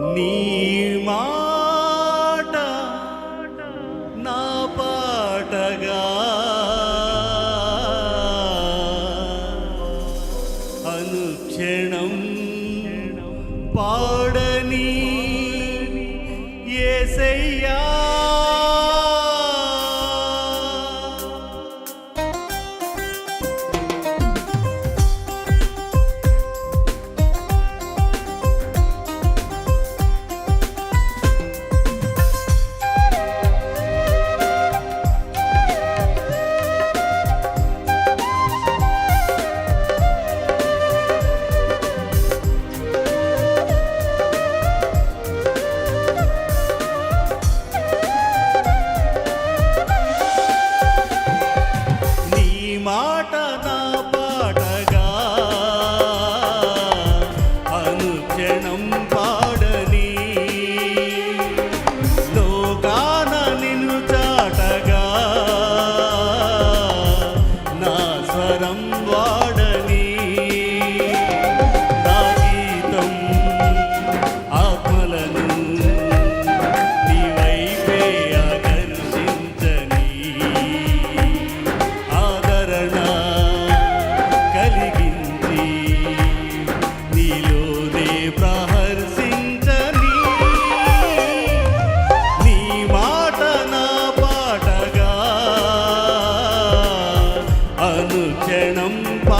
నీ మాట నా పాటగా. అనుక్షణం పాడని ఏసయ్యా. yanlar క్షణం పా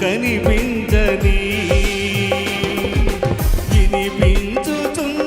కనిపించని వినిపించుతుంది